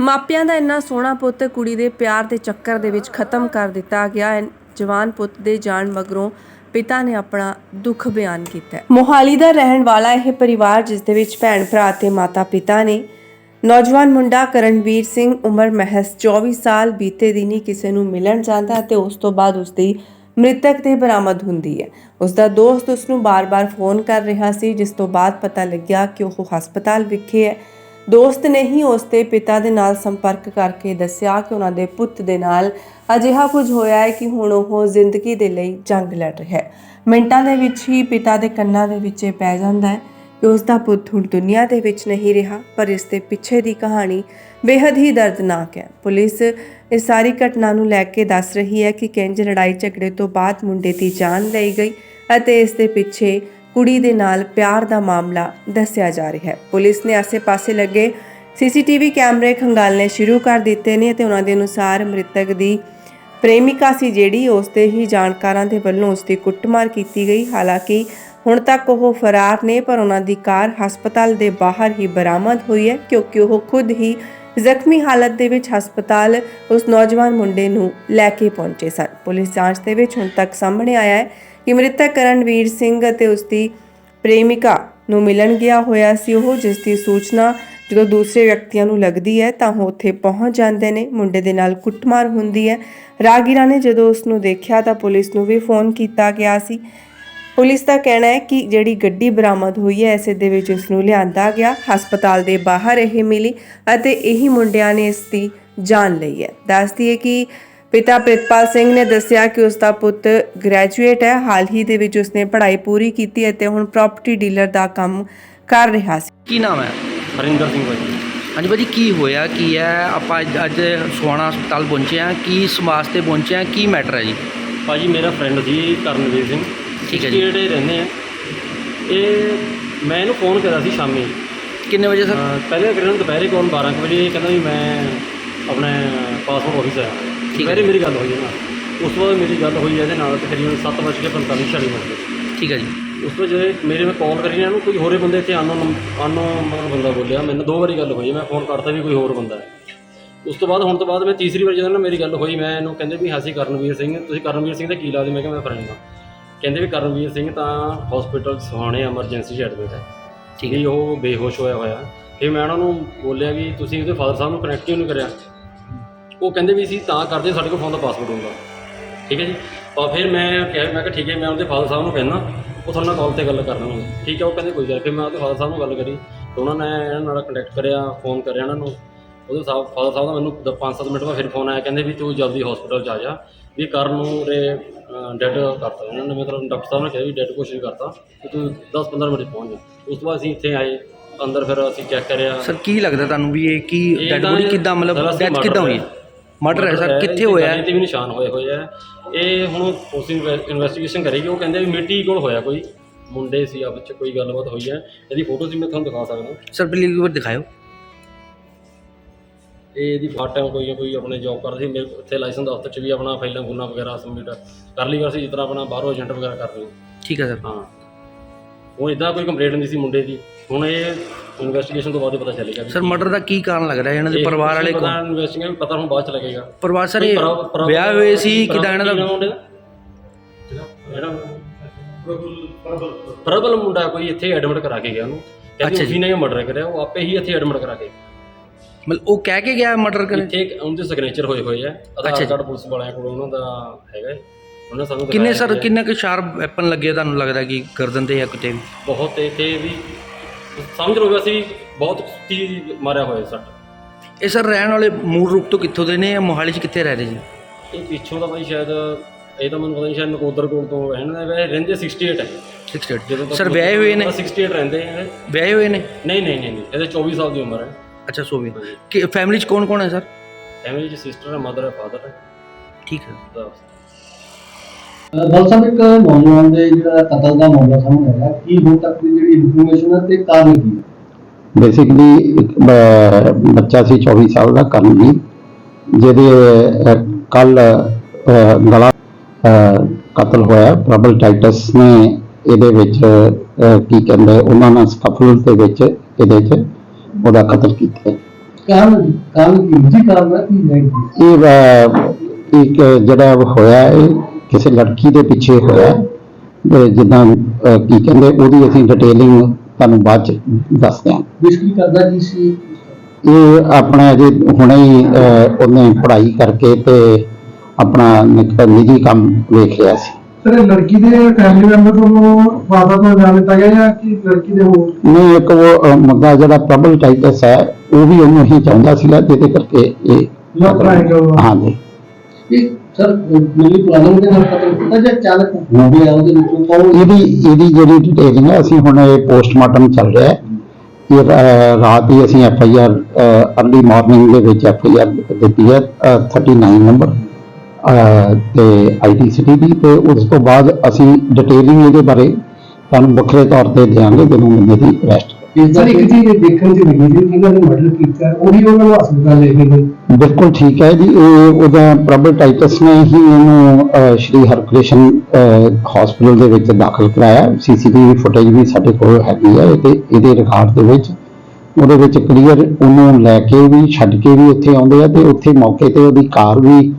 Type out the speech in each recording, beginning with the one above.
ਮਾਪਿਆਂ ਦਾ ਇੰਨਾ ਸੋਹਣਾ ਪੁੱਤ ਕੁੜੀ ਦੇ ਪਿਆਰ ਦੇ ਚੱਕਰ ਦੇ ਵਿੱਚ ਖਤਮ ਕਰ ਦਿੱਤਾ ਗਿਆ। ਜਵਾਨ ਪੁੱਤ ਦੇ ਜਾਣ ਮਗਰੋਂ ਪਿਤਾ ਨੇ ਆਪਣਾ ਦੁੱਖ ਬਿਆਨ ਕੀਤਾ। ਹੈ ਮੋਹਾਲੀ ਦਾ ਰਹਿਣ ਵਾਲਾ ਇਹ ਪਰਿਵਾਰ, ਜਿਸ ਦੇ ਵਿੱਚ ਭੈਣ ਭਰਾ ਤੇ ਮਾਤਾ ਪਿਤਾ ਨੇ, ਨੌਜਵਾਨ ਮੁੰਡਾ ਕਰਨਵੀਰ ਸਿੰਘ ਉਮਰ ਮਹਿਸ 24 ਸਾਲ ਬੀਤੇ ਦਿਨੀ ਕਿਸੇ ਨੂੰ ਮਿਲਣ ਜਾਂਦਾ ਹੈ ਤੇ ਉਸ ਤੋਂ ਬਾਅਦ ਉਸ ਦੀ ਮ੍ਰਿਤਕ ਤੇ ਬਰਾਮਦ ਹੁੰਦੀ ਹੈ। ਉਸ ਦਾ ਦੋਸਤ ਉਸ ਨੂੰ ਬਾਰ-ਬਾਰ ਫੋਨ ਕਰ ਰਿਹਾ ਸੀ, ਜਿਸ ਤੋਂ ਬਾਅਦ ਪਤਾ ਲੱਗਿਆ ਕਿ ਉਹ ਹਸਪਤਾਲ ਵਿਖੇ ਹੈ। ਦੋਸਤ ਨੇ ਹੀ ਉਸ ਦੇ ਪਿਤਾ ਦੇ ਨਾਲ ਸੰਪਰਕ ਕਰਕੇ ਦੱਸਿਆ ਕਿ ਉਹਨਾਂ ਦੇ ਪੁੱਤ ਦੇ ਨਾਲ ਅਜਿਹਾ ਕੁਝ ਹੋਇਆ ਹੈ ਕਿ ਹੁਣ ਉਹ ਜ਼ਿੰਦਗੀ ਦੇ ਲਈ ਜੰਗ ਲੜ ਰਿਹਾ ਹੈ। ਮਿੰਟਾਂ ਦੇ ਵਿੱਚ ਹੀ ਪਿਤਾ ਦੇ ਕੰਨਾਂ ਦੇ ਵਿੱਚ ਪੈ ਜਾਂਦਾ ਹੈ ਕਿ ਉਸ ਦਾ ਪੁੱਤ ਹੁਣ ਦੁਨੀਆ ਦੇ ਵਿੱਚ ਨਹੀਂ ਰਿਹਾ, ਪਰ ਇਸ ਦੇ ਪਿੱਛੇ ਦੀ ਕਹਾਣੀ ਬੇहद ਹੀ ਦਰਦਨਾਕ ਹੈ। ਪੁਲਿਸ ਇਸ ਸਾਰੀ ਘਟਨਾ ਨੂੰ ਲੈ ਕੇ ਦੱਸ ਰਹੀ ਹੈ ਕਿ ਕਿੰਜ ਲੜਾਈ ਝਗੜੇ ਤੋਂ ਬਾਅਦ ਮੁੰਡੇ ਦੀ ਜਾਨ ਲਈ ਗਈ ਅਤੇ ਇਸ ਦੇ ਪਿੱਛੇ ਕੁੜੀ ਦੇ ਨਾਲ ਪਿਆਰ ਦਾ ਮਾਮਲਾ ਦੱਸਿਆ ਜਾ ਰਿਹਾ ਹੈ। ਪੁਲਿਸ ਨੇ ਆਸੇ-ਪਾਸੇ ਲੱਗੇ ਸੀਸੀਟੀਵੀ ਕੈਮਰੇ ਖੰਗਾਲਣੇ ਸ਼ੁਰੂ ਕਰ ਦਿੱਤੇ ਨੇ ਤੇ ਉਹਨਾਂ ਦੇ ਅਨੁਸਾਰ ਮ੍ਰਿਤਕ ਦੀ ਪ੍ਰੇਮਿਕਾ ਸੀ ਜਿਹੜੀ ਉਸ ਦੇ ਹੀ ਜਾਣਕਾਰਾਂ ਦੇ ਵੱਲੋਂ ਉਸ ਦੀ ਕੁੱਟਮਾਰ ਕੀਤੀ ਗਈ। ਹਾਲਾਂਕਿ ਹੁਣ ਤੱਕ ਉਹ ਫਰਾਰ ਨੇ, ਪਰ ਉਹਨਾਂ ਦੀ ਕਾਰ ਹਸਪਤਾਲ ਦੇ ਬਾਹਰ ਹੀ ਬਰਾਮਦ ਹੋਈ ਹੈ, ਕਿਉਂਕਿ ਉਹ ਖੁਦ ਹੀ ਜ਼ਖਮੀ ਹਾਲਤ ਦੇ ਵਿੱਚ ਹਸਪਤਾਲ ਉਸ ਨੌਜਵਾਨ ਮੁੰਡੇ ਨੂੰ ਲੈ ਕੇ ਪਹੁੰਚੇ ਸਨ। ਪੁਲਿਸ ਜਾਂਚ ਦੇ ਵਿੱਚ ਹੁਣ ਤੱਕ ਸਾਹਮਣੇ ਆਇਆ ਹੈ ਕਿ ਮ੍ਰਿਤਕ ਕਰਨਵੀਰ ਸਿੰਘ ਅਤੇ ਉਸ ਦੀ ਪ੍ਰੇਮਿਕਾ ਨੂੰ ਮਿਲਣ ਗਿਆ ਹੋਇਆ ਸੀ ਉਹ, ਜਿਸ ਦੀ ਸੂਚਨਾ ਜਦੋਂ ਦੂਸਰੇ ਵਿਅਕਤੀਆਂ ਨੂੰ ਲੱਗਦੀ ਹੈ ਤਾਂ ਉਹ ਉੱਥੇ ਪਹੁੰਚ ਜਾਂਦੇ ਨੇ। ਮੁੰਡੇ ਦੇ ਨਾਲ ਕੁੱਟਮਾਰ ਹੁੰਦੀ ਹੈ। ਰਾਗੀਰਾ ਨੇ ਜਦੋਂ ਉਸ ਨੂੰ ਦੇਖਿਆ ਤਾਂ ਪੁਲਿਸ ਨੂੰ ਵੀ ਫੋਨ ਕੀਤਾ ਗਿਆ ਸੀ। ਪੁਲਿਸ ਦਾ ਕਹਿਣਾ ਹੈ ਕਿ ਜਿਹੜੀ ਗੱਡੀ ਬਰਾਮਦ ਹੋਈ ਹੈ, ਇਸੇ ਦੇ ਵਿੱਚ ਉਸ ਨੂੰ ਲਿਆਂਦਾ ਗਿਆ। ਹਸਪਤਾਲ ਦੇ ਬਾਹਰ ਇਹ ਮਿਲੀ ਅਤੇ ਇਹੀ ਮੁੰਡਿਆਂ ਨੇ ਇਸ ਦੀ ਜਾਨ ਲਈ ਹੈ। ਦੱਸਦੀ ਹੈ ਕਿ ਪਿਤਾ ਪ੍ਰਿਤਪਾਲ ਸਿੰਘ ਨੇ ਦੱਸਿਆ ਕਿ ਉਸ ਦਾ ਪੁੱਤ ਗ੍ਰੈਜੂਏਟ ਹੈ। ਹਾਲ ਹੀ ਦੇ ਵਿੱਚ ਉਸਨੇ ਪੜ੍ਹਾਈ ਪੂਰੀ ਕੀਤੀ ਅਤੇ ਹੁਣ ਪ੍ਰਾਪਰਟੀ ਡੀਲਰ ਦਾ ਕੰਮ ਕਰ ਰਿਹਾ ਸੀ। ਕੀ ਨਾਮ ਹੈ? ਹਰਿੰਦਰ ਸਿੰਘ ਭਾਜੀ। ਹਾਂਜੀ ਭਾਜੀ ਕੀ ਹੋਇਆ? ਕੀ ਹੈ? ਆਪਾਂ ਅੱਜ- ਅੱਜ ਸੋਹਾਣਾ ਹਸਪਤਾਲ ਪਹੁੰਚੇ ਹਾਂ। ਕੀ ਸਮਾਜ ਤੇ ਪਹੁੰਚੇ ਹਾਂ? ਕੀ ਮੈਟਰ ਹੈ ਜੀ? ਭਾਜੀ ਮੇਰਾ ਫਰੈਂਡ ਸੀ ਕਰਨਵੀਰ ਸਿੰਘ। ਠੀਕ ਹੈ ਜੀ। ਜਿਹੜੇ ਰਹਿੰਦੇ ਆ? ਇਹ ਮੈਂ ਇਹਨੂੰ ਫੋਨ ਕਰਿਆ ਸੀ ਸ਼ਾਮੀ। ਕਿੰਨੇ ਵਜੇ ਸਰ? ਅਹ ਪਹਿਲੇ ਕਰਿਆ ਨੂੰ ਦੁਪਹਿਰੇ ਕੋਲ 12 ਕੁ ਵਜੇ। ਇਹ ਕਹਿੰਦਾ ਵੀ ਮੈਂ ਆਪਣੇ ਪਾਸਪੋਰਟ ਆਫਿਸ ਆਇਆ। ਹੈ। ਦੁਪਹਿਰੇ ਮੇਰੀ ਗੱਲ ਹੋਈ ਹੈ ਨਾਲ ਉਸ ਤੋਂ ਬਾਅਦ ਮੇਰੀ ਗੱਲ ਹੋਈ ਇਹਦੇ ਨਾਲ ਤਕਰੀਬਨ 7:45 ਛੜੀ ਮਿੰਟ। ਠੀਕ ਹੈ ਜੀ। ਉਸ ਤੋਂ ਜੇ ਮੇਰੇ ਮੈਂ ਕਾਲ ਕਰੀ ਨਾ ਇਹਨੂੰ ਕੋਈ ਹੋਰੇ ਬੰਦੇ ਇੱਥੇ ਅਨਨੋਨ ਅਨਨੋਨ ਮਤਲਬ ਬੰਦਾ ਬੋਲਿਆ। ਮੈਨੂੰ ਦੋ ਵਾਰੀ ਗੱਲ ਹੋਈ ਮੈਂ ਫੋਨ ਕਰਤਾ ਵੀ ਕੋਈ ਹੋਰ ਬੰਦਾ ਹੈ। ਉਸ ਤੋਂ ਬਾਅਦ ਹੁਣ ਤੋਂ ਬਾਅਦ ਮੈਂ ਤੀਸਰੀ ਵਾਰ ਜਦੋਂ ਨਾ ਮੇਰੀ ਗੱਲ ਹੋਈ ਮੈਂ ਇਹਨੂੰ ਕਹਿੰਦੇ ਵੀ ਹਾਂ ਅਸੀਂ ਕਰਨਵੀਰ ਸਿੰਘ ਤੁਸੀਂ ਕਰਨਵੀਰ ਸਿੰਘ ਦਾ ਕੀ ਲੱਗਦੇ ਮੈਂ ਕਿਹਾ ਮੈਂ ਫਰੈਂਡ ਹਾਂ। ਕਹਿੰਦੇ ਵੀ ਕਰਨਵੀਰ ਸਿੰਘ ਤਾਂ ਹਸਪੀਟਲ ਸੁਹਾਣੇ ਐਮਰਜੈਂਸੀ 'ਚ ਐਡਮਿਟ ਹੈ ਠੀਕ ਵੀ ਹੈ ਉਹ ਬੇਹੋਸ਼ ਹੋਇਆ ਹੋਇਆ। ਫਿਰ ਮੈਂ ਉਹਨਾਂ ਨੂੰ ਬੋਲਿਆ ਵੀ ਤੁਸੀਂ ਉਹਦੇ ਫਾਦਰ ਸਾਹਿਬ ਨੂੰ ਕਨੈਕਟ ਕਿਉਂ ਨਹੀਂ ਕਰਿਆ? ਉਹ ਕਹਿੰਦੇ ਵੀ ਅਸੀਂ ਤਾਂ ਕਰਦੇ ਸਾਡੇ ਕੋਲ ਫੋਨ ਦਾ ਪਾਸਵਰਡ ਹੁੰਦਾ। ਠੀਕ ਹੈ ਜੀ? ਤਾਂ ਫਿਰ ਮੈਂ ਕਿਹਾ ਮੈਂ ਕਿਹਾ ਠੀਕ ਹੈ ਮੈਂ ਉਹਦੇ ਫਾਦਰ ਸਾਹਿਬ ਨੂੰ ਕਹਿੰਦਾ ਉਹ ਤੁਹਾਨੂੰ ਕਾਲ ਤੇ ਗੱਲ ਕਰਨਾ ਹੁਣ ਠੀਕ ਹੈ ਉਹ ਕਹਿੰਦੇ ਕੋਈ ਗੱਲ ਫਿਰ ਮੈਂ ਉਹਦੇ ਫਾਦਰ ਸਾਹਿਬ ਨੂੰ ਗੱਲ ਕਰੀ। ਤੇ ਉਹਨਾਂ ਨੇ ਇਹਨਾਂ ਨਾਲ ਕੰਟੈਕਟ ਕਰਿਆ ਫੋਨ ਕਰਿਆ ਉਹਨਾਂ ਨੂੰ। ਉਹਦੇ ਸਾਹਿਬ ਫਾਦਰ ਸਾਹਿਬ ਦਾ ਮੈਨੂੰ 5-7 ਮਿੰਟ ਬਾਅਦ ਫਿਰ ਫੋਨ ਆਇਆ ਕਹਿੰਦੇ ਵੀ ਤੂੰ ਜਲਦੀ ਹਸਪੀਟਲ 'ਚ ਆ ਜਾ ਵੀ ਕਰਨ ਨੂੰ ਰੇ ਡੈਡ ਕਰਤਾ। ਉਹਨਾਂ ਨੇ ਮਤਲਬ ਡਾਕਟਰ ਸਾਹਿਬ ਨੇ ਕਿਹਾ ਵੀ ਡੈਡ ਨਹੀਂ ਕਰਤਾ ਵੀ ਤੂੰ 10-15 ਮਿੰਟ ਪਹੁੰਚ ਜਾ। ਉਸ ਤੋਂ ਬਾਅਦ ਅਸੀਂ ਇੱਥੇ ਆਏ ਅੰਦਰ ਫਿਰ ਅਸੀਂ ਚੈੱਕ ਕਰਿਆ। ਸਰ ਕੀ ਲੱਗਦਾ ਤੁਹਾਨੂੰ ਵੀ ਇਹ ਕੀ ਡੈਡ ਬੋਡੀ ਕਿੱਦਾਂ ਮਤਲਬ ਡੈਥ ਕਿੱਦਾਂ ਹੋਈ। ਮਰਡਰ ਹੈ ਸਰ ਕਿੱਥੇ ਹੋਇਆ? ਗਲੇ ਤੇ ਵੀ ਨਿਸ਼ਾਨ ਹੋਏ ਹੋਏ ਆ। ਇਹ ਹੁਣ ਪੁਲਿਸ ਇਨਵੈਸਟੀਗੇਸ਼ਨ ਕਰੇਗੀ ਉਹ ਕਹਿੰਦੇ ਵੀ ਮਿੱਟੀ ਕੋਲ ਹੋਇਆ ਕੋਈ। ਮੁੰਡੇ ਸੀ ਆਪਸ ਚ ਕੋਈ ਗੱਲਬਾਤ ਹੋਈ ਹੈ ਇਹਦੀ ਫੋਟੋ ਸੀ ਮੈਂ ਤੁਹਾਨੂੰ ਦਿਖਾ ਸਕਦਾ। ਸਰ ਪਲੀਜ਼ ਇੱਕ ਵਾਰ ਦਿਖਾਓ ਇਹ ਇਹਦੀ ਫਾਟਾ ਕੋਈ ਕੋਈ ਆਪਣੇ ਜੌਬ ਕਰਦੀ ਸੀ ਮੇਰੇ ਇੱਥੇ ਲਾਇਸੈਂਸ ਦਫ਼ਤਰ ਚ ਵੀ ਆਪਣਾ ਫਾਈਲਾਂ ਫੂਲਾਂ ਵਗੈਰਾ ਸਬਮਿਟ ਕਰ ਲਈ ਕਰ ਸੀ ਜਿਸ ਤਰ੍ਹਾਂ ਆਪਣਾ ਬਾਹਰੋਂ ਏਜੰਟ ਵਗੈਰਾ ਕਰਦੇ ਠੀਕ ਹੈ ਸਰ। ਹਾਂ। ਉਹ ਇਦਾਂ ਕੋਈ ਕੰਪਲੇਂਟ ਨਹੀਂ ਸੀ ਮੁੰਡੇ ਦੀ। ਹੁਣ ਇਹ ਇਨਵੈਸਟੀਗੇਸ਼ਨ ਤੋਂ ਬਾਅਦ ਹੀ ਪਤਾ ਚੱਲੇਗਾ ਸਰ ਮਰਡਰ ਦਾ ਕੀ ਕਾਰਨ ਲੱਗਦਾ ਹੈ ਇਹਨਾਂ ਦੇ ਪਰਿਵਾਰ ਵਾਲੇ ਕੋਲ ਇਨਵੈਸਟੀਗੇਸ਼ਨ ਪਤਾ ਹੁਣ ਬਾਅਦ ਚ ਲੱਗੇਗਾ। ਪਰਿਵਾਰ ਸਰ ਇਹ ਵਿਆਹ ਹੋਏ ਸੀ ਕਿਦਾਂ ਇਹਨਾਂ ਦਾ? ਪ੍ਰਬਲ ਮੁੰਡਾ ਕੋਈ ਇੱਥੇ ਐਡਮਿਟ ਕਰਾ ਕੇ ਗਿਆ ਉਹਨੂੰ। ਕਹਿੰਦੇ ਜੀ। ਨੇ ਮਰਡਰ ਕਰਿਆ ਉਹ ਆਪੇ ਹੀ ਇੱਥੇ ਐਡਮਿਟ ਕਰਾ ਕੇ ਮਤਲਬ ਉਹ ਕਹਿ ਕੇ ਗਿਆ ਮਰਡਰ ਕਰ ਇੱਥੇ ਉਹਦੇ ਸਿਗਨੇਚਰ ਹੋਏ ਹੋਏ ਆ। ਆਧਾਰ। ਕਾਰਡ ਪੁਲਿਸ ਵਾਲਿਆਂ ਕੋਲ ਉਹਨਾਂ ਦਾ ਹੈਗਾ। ਉਹਨਾਂ ਸਾਨੂੰ ਕਿੰਨੇ ਸਰ ਹੈ। ਕਿੰਨੇ ਕੁ ਸ਼ਾਰਪ ਵੈਪਨ ਲੱਗੇ ਤੁਹਾਨੂੰ ਲੱਗਦਾ ਕਿ ਗਰਦਨ ਤੇ ਜਾਂ ਕਿਤੇ ਵੀ? ਬਹੁਤ ਇੱਥੇ ਵੀ ਸਮਝ ਲਓ ਵੀ ਅਸੀਂ ਬਹੁਤ ਕੁੱਤੀ ਮਾਰਿਆ ਹੋਇਆ ਸੱਟ। ਇਹ ਸਰ ਰਹਿਣ ਵਾਲੇ ਮੂਲ ਰੂਪ ਤੋਂ ਕਿੱਥੋਂ ਦੇ ਨੇ ਜਾਂ ਮੋਹਾਲੀ 'ਚ ਕਿੱਥੇ ਰਹਿ ਰਹੇ ਜੀ? ਇਹ ਪਿੱਛੋਂ ਦਾ ਭਾਈ ਸ਼ਾਇਦ ਇਹ ਤਾਂ ਮੈਨੂੰ ਪਤਾ ਨਹੀਂ ਸ਼ਾਇਦ ਨਕੋਦਰ ਕੋਲ ਤੋਂ ਰਹਿਣ ਦੇ ਵੈਸੇ ਰਹਿੰਦੇ 68 ਹੈ। 68 ਜਦੋਂ ਤੱਕ ਸਰ ਵਿਆਹੇ ਹੋਏ ਨੇ? 68 ਰਹਿੰਦੇ ਇਹ। ਵਿਆਹੇ ਹੋਏ ਨੇ? ਨਹੀਂ ਨਹੀਂ ਨਹੀਂ ਨਹੀਂ, ਇਹਦੇ 24 ਸਾਲ ਦੀ ਉਮਰ ਹੈ। ਅੱਛਾ ਸੋ ਵੀ ਕਿ ਫੈਮਿਲੀ 'ਚ ਕੌਣ ਕੌਣ ਹੈ ਸਰ? ਫੈਮਿਲੀ ਚ ਸਿਸਟਰ ਹੈ ਮਦਰ ਹੈ ਫਾਦਰ ਹੈ। ਠੀਕ ਹੈ। ਬਸ। ਬਲ ਸਾਹਿਬ ਇੱਕ ਨੌਜਵਾਨ ਦੇ ਜਿਹੜਾ ਕਤਲ ਦਾ ਮਾਮਲਾ ਸਾਹਮਣੇ ਆਇਆ ਕੀ ਹੁਣ ਤੱਕ ਦੀ ਜਿਹੜੀ ਇਨਫੋਰਮੇਸ਼ਨ ਹੈ ਤੇ ਕਾਰਨ ਕੀ ਹੈ? ਬੇਸਿਕਲੀ ਇੱਕ ਬੱਚਾ ਸੀ 24 ਸਾਲ ਦਾ ਕਰਨਵੀਰ ਜਿਹਦੇ ਕੱਲ ਗਲਾ ਕਤਲ ਹੋਇਆ। ਪ੍ਰਬਲ ਟਾਈਟਸ ਨੇ ਇਹਦੇ ਵਿੱਚ ਕੀ ਕਹਿੰਦੇ ਉਹਨਾਂ ਨਾਲ ਸਕਫਲ ਦੇ ਵਿੱਚ ਇਹਦੇ ਚ ਉਹਦਾ ਕਤਲ ਕੀਤਾ। ਕਾਰਨ ਕਾਰਨ ਕੀ ਜੀ ਕਾਰਨ ਕੀ ਹੈ? ਇਹ ਇੱਕ ਜਿਹੜਾ ਹੋਇਆ ਹੈ ਕਿਸੇ ਲੜਕੀ ਦੇ ਪਿੱਛੇ ਹੋਇਆ ਹੈ। ਜਿੱਦਾਂ ਕੀ ਕਹਿੰਦੇ ਉਹਦੀ ਅਸੀਂ ਡਿਟੇਲਿੰਗ ਤੁਹਾਨੂੰ ਬਾਅਦ ਚ ਦੱਸਦੇ ਹਾਂ ਬੇਸਿਕਲੀ ਕਰਦਾ ਕੀ ਸੀ? ਇਹ ਆਪਣਾ ਜੇ ਹੁਣੇ ਹੀ ਉਹਨੇ ਪੜ੍ਹਾਈ ਕਰਕੇ ਤੇ ਆਪਣਾ ਨਿੱਜੀ ਕੰਮ ਵੇਖ ਲਿਆ ਸੀ। ਸਰ ਲੜਕੀ ਦੇ ਫੈਮਿਲੀ ਮੈਂਬਰ ਨੂੰ ਫਾਦਰ ਤੋਂ ਜਾਣ ਦਿੱਤਾ ਗਿਆ ਜਾਂ ਕਿ ਲੜਕੀ ਦੇ ਹੋਰ? ਨਹੀਂ ਇੱਕ ਉਹ ਮੁੱਦਾ ਜਿਹੜਾ ਪ੍ਰਬਲ ਟਾਈਟਸ ਹੈ ਉਹ ਵੀ ਉਹਨੂੰ ਹੀ ਚਾਹੁੰਦਾ ਸੀਗਾ ਜਿਹਦੇ ਕਰਕੇ ਇਹ ਹਾਂਜੀ। ਇਹ ਸਰ ਮੇਰੀ ਪਲਾਨਿੰਗ ਦੇ ਨਾਲ ਪਤਾ ਕੀਤਾ ਜਾਂ ਅਚਾਨਕ ਹੋ ਗਿਆ ਉਹਦੇ ਵਿੱਚੋਂ। ਕੌਣ ਇਹਦੀ ਇਹਦੀ ਜਿਹੜੀ ਡਿਟੇਲਿੰਗ ਹੈ ਅਸੀਂ ਹੁਣ ਇਹ ਪੋਸਟਮਾਰਟਮ ਚੱਲ ਰਿਹਾ ਹੈ। ਇਹ ਅਹ, ਰਾਤ ਹੀ ਅਸੀਂ F I R early morning ਦੇ ਵਿੱਚ ਐਫ ਆਈ ਆਰ ਦਿੱਤੀ ਹੈ ਅਹ, 39 ਨੰਬਰ ਅਹ, ਤੇ ਆਈਟੀ ਸਿਟੀ ਦੀ। ਤੇ ਉਸ ਤੋਂ ਬਾਅਦ ਅਸੀਂ ਡਿਟੇਲਿੰਗ ਇਹਦੇ ਬਾਰੇ ਤੁਹਾਨੂੰ ਵੱਖਰੇ ਤੌਰ ਤੇ ਦਿਆਂਗੇ ਜਦੋਂ ਬੰਦੇ ਦੀ ਅਰੈਸਟ ਇਸ ਦਾ ਸਰ ਇੱਕ ਚੀਜ਼ ਇਹ ਦੇਖਣ ਚ ਲੱਗੀ ਸੀ ਕਿ ਇਹਨਾਂ ਨੇ ਮਰਡਰ ਕੀਤਾ ਹੈ, ਉਹੀ ਉਹਨਾਂ ਨੂੰ ਹਸਪਤਾਲ ਲੈ ਕੇ ਗਏ ਬਿਲਕੁਲ ਠੀਕ ਹੈ ਜੀ ਇਹ ਉਹਦਾ ਪ੍ਰਬਲ ਟਾਈਟਸ ਨੇ ਹੀ ਇਹਨੂੰ ਸ਼੍ਰੀ ਹਰਕ੍ਰਿਸ਼ਨ ਹਸਪੀਟਲ ਦੇ ਵਿੱਚ ਦਾਖਲ ਕਰਾਇਆ। ਸੀਸੀਟੀਵੀ ਫੁਟੇਜ ਵੀ ਸਾਡੇ ਕੋਲ ਹੈਗੀ ਹੈ ਤੇ ਇਹਦੇ ਰਿਕਾਰਡ ਦੇ ਵਿੱਚ। ਉਹਦੇ ਵਿੱਚ ਕਲੀਅਰ ਉਹਨੂੰ ਲੈ ਕੇ ਵੀ ਛੱਡ ਕੇ ਵੀ ਉੱਥੇ ਆਉਂਦੇ ਆ ਤੇ ਉੱਥੇ ਮੌਕੇ ਤੇ ਉਹਦੀ ਕਾਰ ਵੀ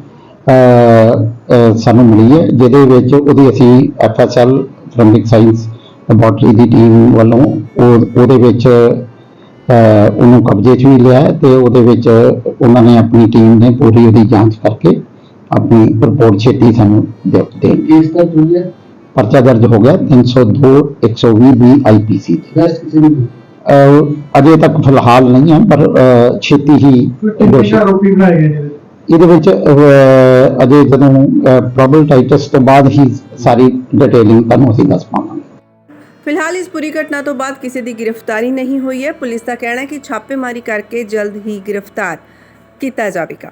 ਸਾਨੂੰ ਮਿਲੀ ਹੈ ਜਿਹਦੇ ਵਿੱਚ ਉਹਦੀ ਅਸੀਂ ਐਫਐਸਐਲ ਫੋਰੈਂਸਿਕ ਸਾਇੰਸ ਲੈਬੋਰਟਰੀ ਦੀ ਟੀਮ ਵੱਲੋਂ ਉਹ ਉਹਦੇ ਵਿੱਚ ਉਹਨੂੰ ਕਬਜ਼ੇ 'ਚ ਵੀ ਲਿਆ ਤੇ ਉਹਦੇ ਵਿੱਚ ਉਹਨਾਂ ਨੇ ਆਪਣੀ ਟੀਮ ਨੇ ਪੂਰੀ ਉਹਦੀ ਜਾਂਚ ਕਰਕੇ ਆਪਣੀ ਰਿਪੋਰਟ ਛੇਤੀ ਸਾਨੂੰ ਦੇ ਦੇ ਕੇਸ ਦਾ ਜੋ ਹੈ ਪਰਚਾ ਦਰਜ ਹੋ ਗਿਆ 302 120 ਬੀ ਆਈਪੀਸੀ ਨਹੀਂ। ਅਜੇ ਤੱਕ ਫਿਲਹਾਲ ਨਹੀਂ ਹੈ ਪਰ ਛੇਤੀ ਹੀ ਕੋਈ ਤਿੰਨ ਦੋਸ਼ੀ- ਆਰੋਪੀ ਬਣਾਏ ਗਏ ਨੇ ਇਹਦੇ? ਵਿੱਚ ਅਜੇ ਜਦੋਂ ਪ੍ਰੋਬਲ ਟਾਈਟਸ ਤੋਂ ਬਾਅਦ ਹੀ ਸਾਰੀ ਡਿਟੇਲਿੰਗ ਤੁਹਾਨੂੰ ਅਸੀਂ ਦੱਸ ਪਾਵਾਂਗੇ। ਫਿਲਹਾਲ ਇਸ ਪੂਰੀ ਘਟਨਾ ਤੋਂ ਬਾਅਦ ਕਿਸੇ ਦੀ ਗ੍ਰਿਫਤਾਰੀ ਨਹੀਂ ਹੋਈ ਹੈ। ਪੁਲਿਸ ਦਾ ਕਹਿਣਾ ਹੈ ਕਿ ਛਾਪੇਮਾਰੀ ਕਰਕੇ ਜਲਦ ਹੀ ਗ੍ਰਿਫਤਾਰ ਕੀਤਾ ਜਾਵੇਗਾ।